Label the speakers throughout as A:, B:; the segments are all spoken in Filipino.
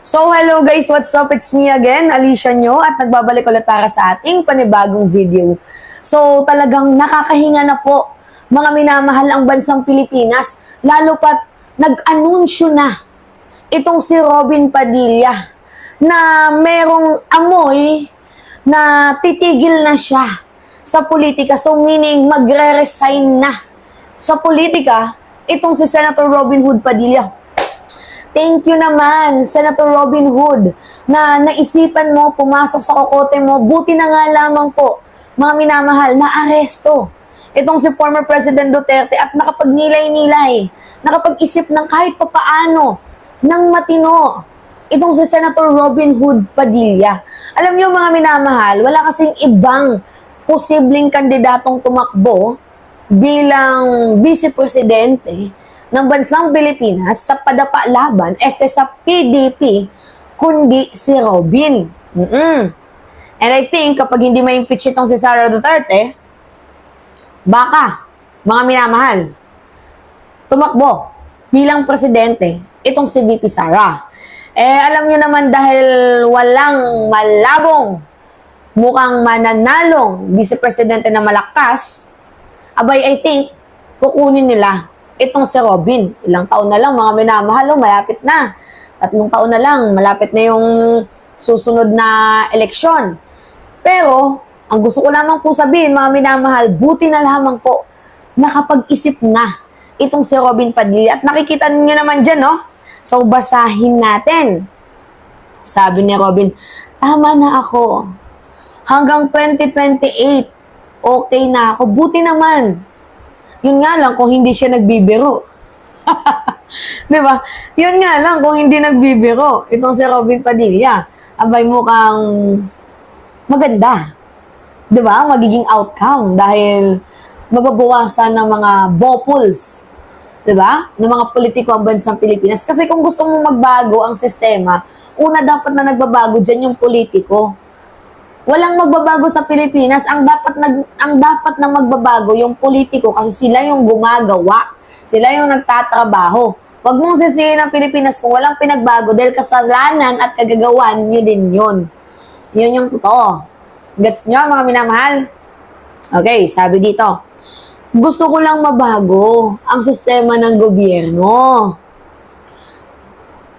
A: So, hello guys, what's up? It's me again, Alicia Nyo, at nagbabalik ulit para sa ating panibagong video. So, talagang nakakahinga na po, mga minamahal ang bansang Pilipinas, lalo pat nag-anunsyo na itong si Robin Padilla na merong amoy na titigil na siya sa politika. So, meaning magre-resign na sa politika itong si Senator Robin Hood Padilla. Thank you naman, Senator Robin Hood, na naisipan mo, pumasok sa kokote mo. Buti na nga lamang po, mga minamahal, na aresto. Itong si former President Duterte at nakapagnilay-nilay, nakapag-isip ng kahit papaano, ng matino. Itong si Senator Robin Hood Padilla. Alam niyo mga minamahal, wala kasing ibang posibleng kandidatong tumakbo bilang vice-presidente ng bansang Pilipinas sa padapa laban este sa PDP kundi si Robin. Mm-mm. And I think kapag hindi ma-impeach itong si Sara Duterte, baka, mga minamahal, tumakbo bilang presidente itong si VP Sara. Eh, alam nyo naman dahil walang malabong mukhang mananalong vice-presidente na malakas, abay, I think, kukunin nila itong si Robin. Ilang taon na lang, mga minamahal, oh, malapit na. Tatlong taon na lang, malapit na yung susunod na eleksyon. Pero, ang gusto ko lamang po sabihin, mga minamahal, buti na lamang po nakapag-isip na itong si Robin Padilla. At nakikita niyo naman dyan, no? So, basahin natin. Sabi ni Robin, tama na ako. Hanggang 2028, okay na ako. Buti naman, yun nga lang kung hindi siya nagbibiro. 'Di ba? Yun nga lang kung hindi nagbibiro. Itong si Robin Padilla, abay mukhang maganda. 'Di ba? Magiging outcome dahil mababawasan ng mga bopuls. 'Di ba? Ng mga politiko ang bansang Pilipinas. Kasi kung gusto mong magbago ang sistema, una dapat na nagbabago diyan yung politiko. Walang magbabago sa Pilipinas. Ang dapat nag ang dapat na magbabago yung politiko kasi sila yung gumagawa. Sila yung nagtatrabaho. Huwag mong sisihin ang Pilipinas kung walang pinagbago dahil kasalanan at kagagawan nyo din yun. Yun yung totoo. Gets nyo, mga minamahal? Okay, sabi dito. Gusto ko lang mabago ang sistema ng gobyerno.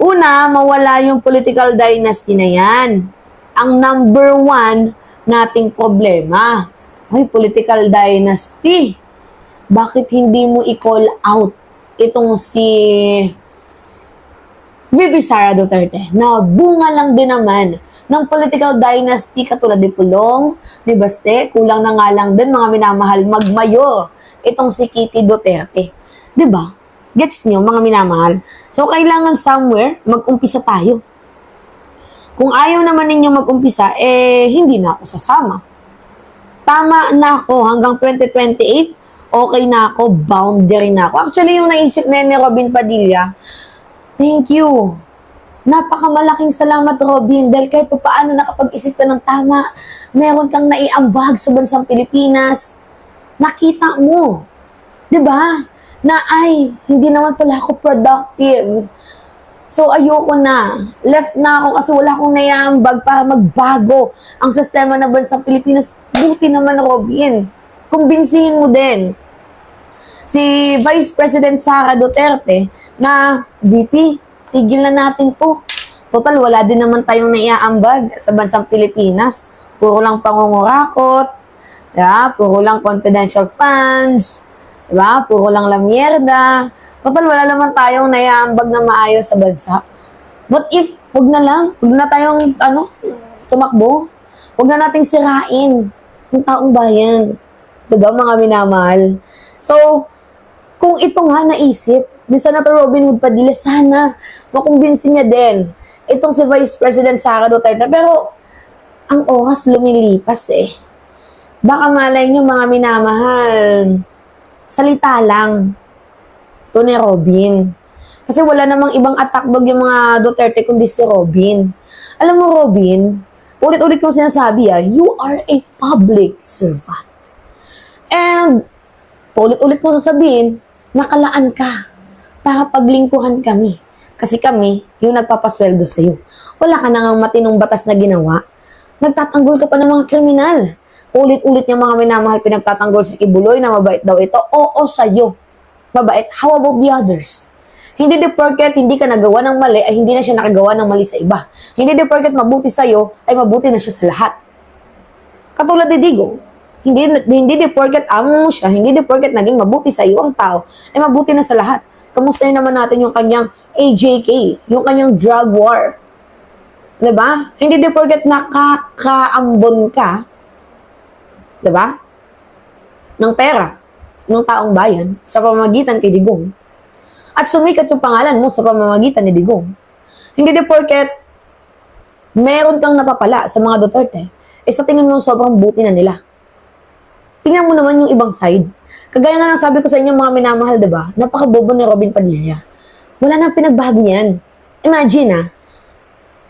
A: Una, mawala yung political dynasty na yan ang number one nating problema. Ay, political dynasty. Bakit hindi mo i-call out itong si Bibi Sara Duterte na bunga lang din naman ng political dynasty katulad ni Pulong, ni Baste, kulang na nga lang din mga minamahal magmayor itong si Kitty Duterte. ba? Gets niyo mga minamahal? So kailangan somewhere mag-umpisa tayo. Kung ayaw naman ninyo mag-umpisa, eh, hindi na ako sasama. Tama na ako hanggang 2028, okay na ako, boundary na ako. Actually, yung naisip na ni Robin Padilla, thank you. Napakamalaking salamat, Robin, dahil kahit pa paano nakapag-isip ka ng tama, meron kang naiambag sa bansang Pilipinas. Nakita mo. 'Di ba? Na ay, hindi naman pala ako productive So, ayoko na. Left na ako kasi wala akong naiambag para magbago ang sistema ng bansang Pilipinas. Buti naman, Robin. Kumbinsihin mo din si Vice President Sara Duterte na, VP, tigil na natin to. Total, wala din naman tayong naiaambag sa bansang Pilipinas. Puro lang pangungurakot, yeah, puro lang confidential funds, diba? puro lang lamierda, Total, wala naman tayong naiambag na maayos sa bansa. But if, wag na lang, wag na tayong, ano, tumakbo. Wag na nating sirain yung taong bayan. Diba, mga minamahal? So, kung ito nga naisip ni Senator Robin Hood Padilla, sana makumbinsi niya din itong si Vice President Sara Duterte. Pero, ang oras lumilipas eh. Baka malay niyo mga minamahal, salita lang to ni Robin. Kasi wala namang ibang attack dog yung mga Duterte kundi si Robin. Alam mo, Robin, ulit-ulit mo sinasabi ah, you are a public servant. And, ulit-ulit mo sasabihin, nakalaan ka para paglingkuhan kami. Kasi kami, yung nagpapasweldo sa'yo. Wala ka na nga matinong batas na ginawa. Nagtatanggol ka pa ng mga kriminal. Ulit-ulit niya mga minamahal pinagtatanggol si Kibuloy na mabait daw ito. Oo, sa'yo. Mabait. How about the others? Hindi de porket hindi ka nagawa ng mali, ay hindi na siya nakagawa ng mali sa iba. Hindi de porket mabuti sa'yo, ay mabuti na siya sa lahat. Katulad ni Digo, hindi, hindi de porket amo mo siya, hindi de porket naging mabuti sa iyo ang tao, ay mabuti na sa lahat. Kamustahin naman natin yung kanyang AJK, yung kanyang drug war. 'Di ba? Hindi de porket nakakaambon ka, 'di ba? Ng pera ng taong bayan sa pamamagitan kay Digong. At sumikat yung pangalan mo sa pamamagitan ni Digong. Hindi de porket meron kang napapala sa mga Duterte, eh sa tingin mo sobrang buti na nila. Tingnan mo naman yung ibang side. Kagaya nga ng sabi ko sa inyo mga minamahal, ba? Napakabobo ni Robin Padilla. Wala nang pinagbago yan. Imagine ah,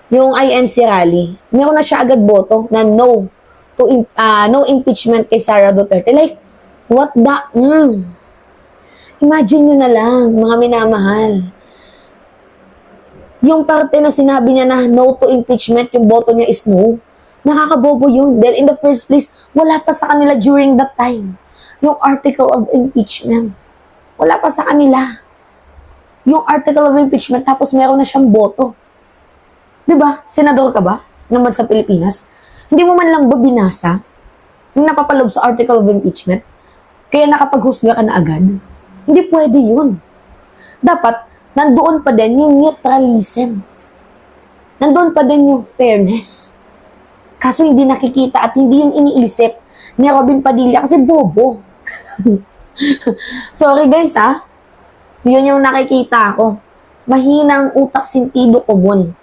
A: yung INC rally, meron na siya agad boto na no to ah, no impeachment kay Sara Duterte. Like, what the... Mm. Imagine nyo na lang, mga minamahal. Yung parte na sinabi niya na no to impeachment, yung boto niya is no, nakakabobo yun. Dahil in the first place, wala pa sa kanila during that time. Yung article of impeachment. Wala pa sa kanila. Yung article of impeachment, tapos meron na siyang boto. Ba? Senador ka ba? Naman sa Pilipinas? Hindi mo man lang ba binasa yung napapalob sa article of impeachment? Kaya nakapaghusga ka na agad? Hindi pwede yun. Dapat, nandoon pa din yung neutralism. Nandoon pa din yung fairness. Kaso hindi nakikita at hindi yung iniisip ni Robin Padilla kasi bobo. Sorry guys ha. Yun yung nakikita ko. Mahinang utak sintido komon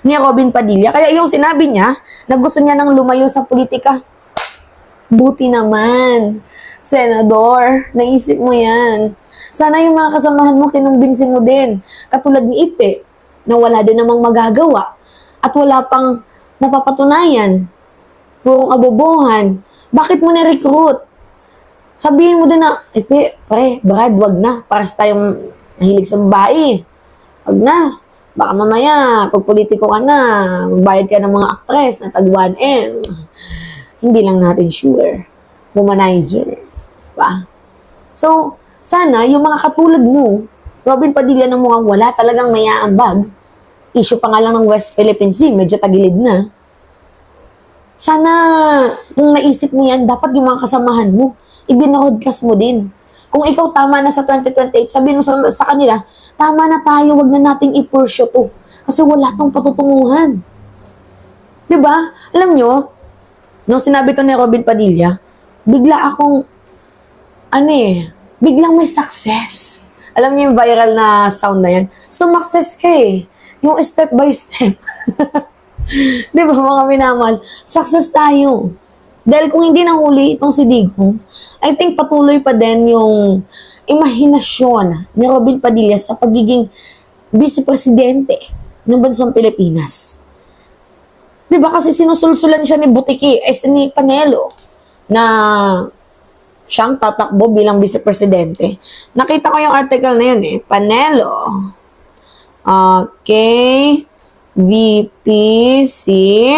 A: ni Robin Padilla. Kaya yung sinabi niya na gusto niya nang lumayo sa politika, buti naman. Senador, naisip mo yan. Sana yung mga kasamahan mo, kinumbinsin mo din. Katulad ni Ipe, na wala din namang magagawa. At wala pang napapatunayan. Purong abobohan. Bakit mo na-recruit? Sabihin mo din na, Ipe, pre, Brad, wag na. Paras tayong mahilig sa babae. Wag na. Baka mamaya, pag politiko ka na, magbayad ka ng mga actress na tag 1M. Hindi lang natin sure. Womanizer. Diba? So, sana, yung mga katulad mo, Robin Padilla na mukhang wala talagang mayaambag. Issue pa nga lang ng West Philippine Sea, medyo tagilid na. Sana, kung naisip mo yan, dapat yung mga kasamahan mo, ibinroadcast mo din. Kung ikaw tama na sa 2028, sabihin mo sa, sa kanila, tama na tayo, wag na nating i-pursue to. Kasi wala tong patutunguhan. ba? Alam nyo, nung sinabi to ni Robin Padilla, bigla akong, ano eh, biglang may success. Alam niyo yung viral na sound na yan? Sumakses ka eh. Yung step by step. Di ba mga minamahal? Success tayo. Dahil kung hindi nahuli itong si Digong, I think patuloy pa din yung imahinasyon ni Robin Padilla sa pagiging vice-presidente ng bansang Pilipinas. Di ba kasi sinusulsulan siya ni Butiki, eh ni Panelo, na siyang tatakbo bilang vice-presidente. Nakita ko yung article na yun eh. Panelo. Okay. VP si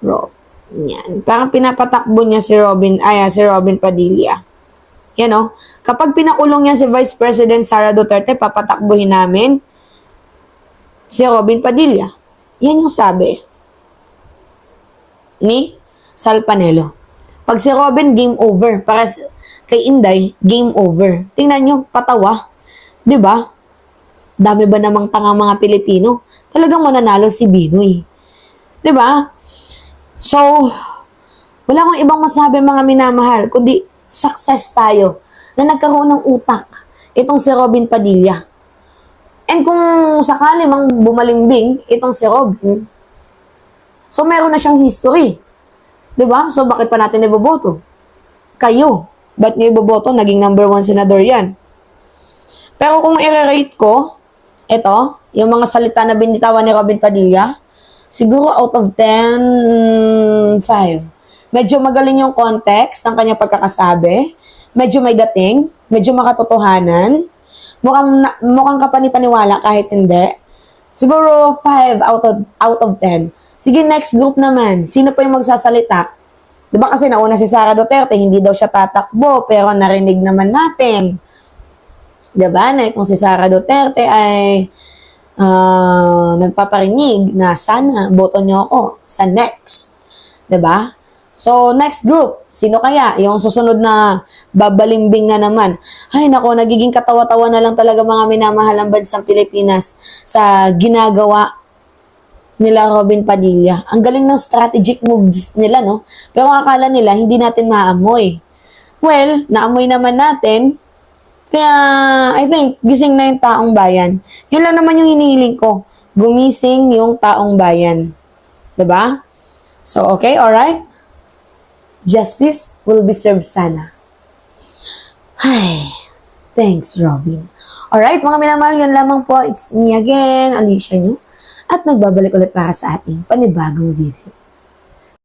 A: Rob. Yan. Parang pinapatakbo niya si Robin, ay, ah, si Robin Padilla. Yan o. Kapag pinakulong niya si Vice President Sara Duterte, papatakbuhin namin si Robin Padilla. Yan yung sabi ni Sal Panelo. Pag si Robin, game over. Para kay Inday, game over. Tingnan nyo, patawa. ba? Dami ba namang tanga mga Pilipino? Talagang mananalo si Binoy. ba? So, wala akong ibang masabi mga minamahal, kundi success tayo na nagkaroon ng utak itong si Robin Padilla. And kung sakali mang bumalimbing itong si Robin, so meron na siyang history. 'Di ba? So bakit pa natin iboboto? Kayo. Ba't niyo iboboto? Naging number one senador yan. Pero kung i-rate ko, ito, yung mga salita na binitawan ni Robin Padilla, siguro out of 10, 5. Medyo magaling yung context ng kanyang pagkakasabi. Medyo may dating. Medyo makatotohanan. Mukhang, na, mukhang kapani-paniwala kahit hindi. Siguro 5 out of, out of 10. Sige, next group naman. Sino pa yung magsasalita? Di ba kasi nauna si Sara Duterte, hindi daw siya tatakbo, pero narinig naman natin. Di ba? Na kung si Sara Duterte ay ah, nagpaparinig na sana boto niyo ako sa next. 'Di ba? So, next group, sino kaya? Yung susunod na babalimbing na naman. Ay, nako, nagiging katawa-tawa na lang talaga mga minamahalang bansang Pilipinas sa ginagawa nila Robin Padilla. Ang galing ng strategic moves nila, no? Pero akala nila, hindi natin maamoy. Well, naamoy naman natin. Kaya, I think, gising na yung taong bayan. Yun lang naman yung hinihiling ko. Gumising yung taong bayan. ba? So, okay, alright? Justice will be served sana. Ay, thanks, Robin. Alright, mga minamahal, yan lamang po. It's me again, Alicia nyo. At nagbabalik ulit para sa ating panibagong video.